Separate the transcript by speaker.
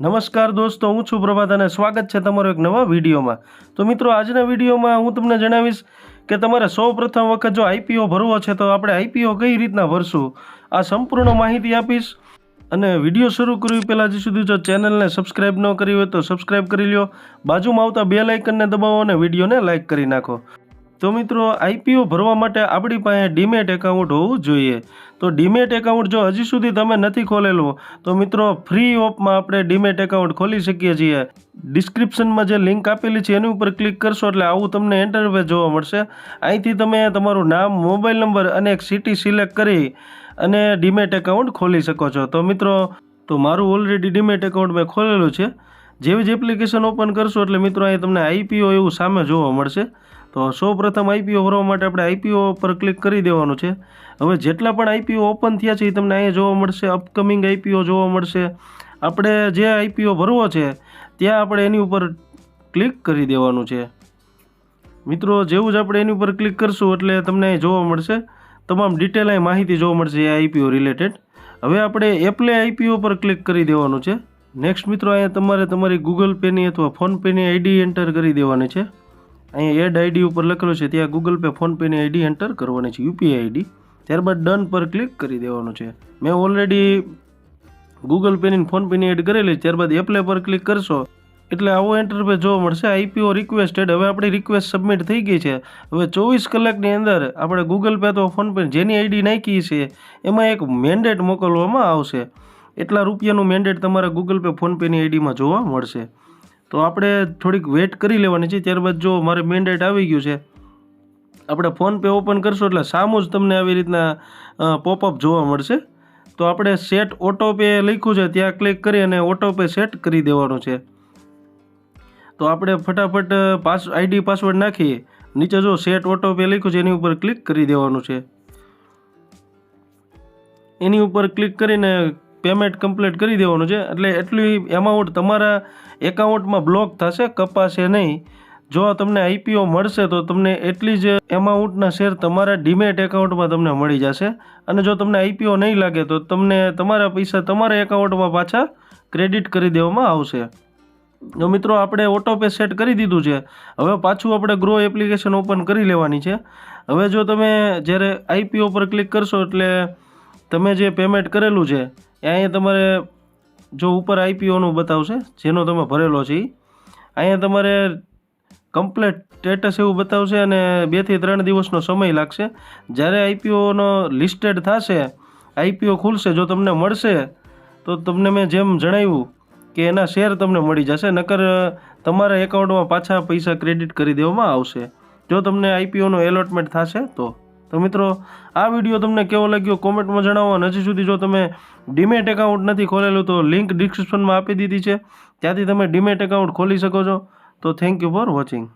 Speaker 1: નમસ્કાર દોસ્તો, હું છું પ્રભાત અને સ્વાગત છે તમારો એક નવા વિડીયોમાં. તો મિત્રો, આજના વિડીયોમાં હું તમને જણાવીશ કે તમારે સૌ પ્રથમ વખત જો આઈપીઓ ભરવો છે, તો આપણે આઈપીઓ કઈ રીતના ભરશું? આ સંપૂર્ણ માહિતી આપીશ અને વીડિયો શરૂ કરવી પહેલાં હજી સુધી જો ચેનલને સબસ્ક્રાઇબ ન કરી હોય તો સબસ્ક્રાઇબ કરી લ્યો. બાજુમાં આવતા બે લાઇકનને દબાવો અને વિડીયોને લાઇક કરી નાખો. તો મિત્રો આઈપીઓ ભરવા માટે આપણી પાસે ડીમેટ એકાઉન્ટ હોવું જોઈએ. તો ડીમેટ એકાઉન્ટ જો હજી સુધી તમે નથી ખોલેલું, તો મિત્રો, ફ્રી ઓફમાં આપણે ડીમેટ એકાઉન્ટ ખોલી શકીએ છીએ. ડિસ્ક્રિપ્શનમાં જે લિંક આપેલી છે, એની ઉપર ક્લિક કરશો એટલે આવું તમને ઇન્ટરવ્યુ જોવા મળશે. અહીંથી તમે તમારું નામ, મોબાઈલ નંબર અને એક સિટી સિલેક્ટ કરી અને ડીમેટ એકાઉન્ટ ખોલી શકો છો. તો મિત્રો, તો મારું ઓલરેડી ડીમેટ એકાઉન્ટ મેં ખોલેલું છે. જેવી જ એપ્લિકેશન ઓપન કરશો એટલે મિત્રો, અહીં તમને આઈપીઓ એવું સામે જોવા મળશે. તો સૌ પ્રથમ આઈપીઓ ભરવા માટે આપણે આઈપીઓ પર ક્લિક કરી દેવાનું છે. હવે જેટલા પણ આઈપીઓ ઓપન થયા છે એ તમને અહીંયા જોવા મળશે અપકમિંગ આઈપીઓ જોવા મળશે. આપણે જે આઈપીઓ ભરવો છે, ત્યાં આપણે એની ઉપર ક્લિક કરી દેવાનું છે. મિત્રો, જેવું જ આપણે એની ઉપર ક્લિક કરશું એટલે તમને અહીં જોવા મળશે. તમામ ડિટેલ અહીં માહિતી જોવા મળશે એ આઈપીઓ રિલેટેડ હવે આપણે એપ્લે આઈપીઓ પર ક્લિક કરી દેવાનું છે. નેક્સ્ટ મિત્રો, અહીંયા તમારે તમારી ગૂગલ પેની અથવા ફોનપેની આઈડી એન્ટર કરી દેવાની છે. અહીંયા એડ આઈડી ઉપર લખેલું છે, ત્યાં ગૂગલ પે ફોનપેની આઈડી એન્ટર કરવાની છે યુપીઆઈ આઈડી ત્યારબાદ ડન પર ક્લિક કરી દેવાનું છે. મેં ઓલરેડી ગૂગલ પેની ફોનપેની એડ કરેલી, ત્યારબાદ એપ્લે પર ક્લિક કરશો, એટલે આવો ઇન્ટરફેસ જોવા મળશે. આઈપીઓ રિક્વેસ્ટેડ હવે આપણી રિક્વેસ્ટ સબમિટ થઈ ગઈ છે. હવે ચોવીસ કલાકની અંદર આપણે ગૂગલ પે અથવા ફોનપે જેની આઈડી નાખી છે, એમાં એક મેન્ડેટ મોકલવામાં આવશે. એટલા રૂપિયાનું મેન્ડેટ તમારા ગૂગલ પે ફોનપેની આઈડીમાં જોવા મળશે. તો આપણે થોડીક વેટ કરી લેવાની છે, ત્યારબાદ જો મારે મેન્ડેટ આવી ગયું છે, આપણે ફોન પે ઓપન કરશો એટલે સામું જ તમને આવી રીતના પોપઅપ જોવા મળશે. તો આપણે સેટ ઓટો પે લખ્યું છે, ત્યાં ક્લિક કરી અને ઓટો પે સેટ કરી દેવાનું છે. તો આપણે ફટાફટ પાસ આઈડી પાસવર્ડ નાખીએ. નીચે જો સેટ ઓટો પે લખ્યું છે, એની ઉપર ક્લિક કરી દેવાનું છે. એની ઉપર ક્લિક કરીને પેમેન્ટ કમ્પ્લીટ કરી દેવાનું છે. એટલે એટલી એમાઉન્ટ તમારા એકાઉન્ટમાં બ્લોક થશે, કપાશે નહીં. જો તમને આઈપીઓ મળશે, તો તમને એટલી જ એમાઉન્ટના શેર તમારા ડીમેટ એકાઉન્ટમાં તમને મળી જશે. અને જો તમને આઈપીઓ નહીં લાગે, તો તમને તમારા પૈસા તમારા એકાઉન્ટમાં પાછા ક્રેડિટ કરી દેવામાં આવશે. જો મિત્રો, આપણે ઓટો પે સેટ કરી દીધું છે. હવે પાછું આપણે ગ્રો એપ્લિકેશન ઓપન કરી લેવાની છે. હવે જો તમે જ્યારે આઈપીઓ પર ક્લિક કરશો, એટલે તમે જે પેમેન્ટ કરેલું છે, એ અહીંયા તમારે જો ઉપર આઈપીઓનું બતાવશે, જેનો તમે ભરેલો છે અહીંયા તમારે કમ્પ્લેટ સ્ટેટસ એવું બતાવશે અને બેથી ત્રણ દિવસનો સમય લાગશે. જ્યારે આઈપીઓનો લિસ્ટેડ થશે આઈપીઓ ખુલશે, જો તમને મળશે, તો તમને મેં જેમ જણાવ્યું કે એના શેર તમને મળી જશે, નકર તમારા એકાઉન્ટમાં પાછા પૈસા ક્રેડિટ કરી દેવામાં આવશે. જો તમને આઈપીઓનું એલોટમેન્ટ થશે, તો. તો મિત્રો, આ વીડિયો તમને કેવો લાગ્યો કોમેન્ટમાં જણાવો અને હજી સુધી જો તમે ડીમેટ એકાઉન્ટ નથી ખોલેલું તો લિંક ડિસ્ક્રિપ્શનમાં આપી દીધી છે. ત્યાંથી તમે ડીમેટ એકાઉન્ટ ખોલી શકો છો. તો થેન્ક યુ ફોર વોચિંગ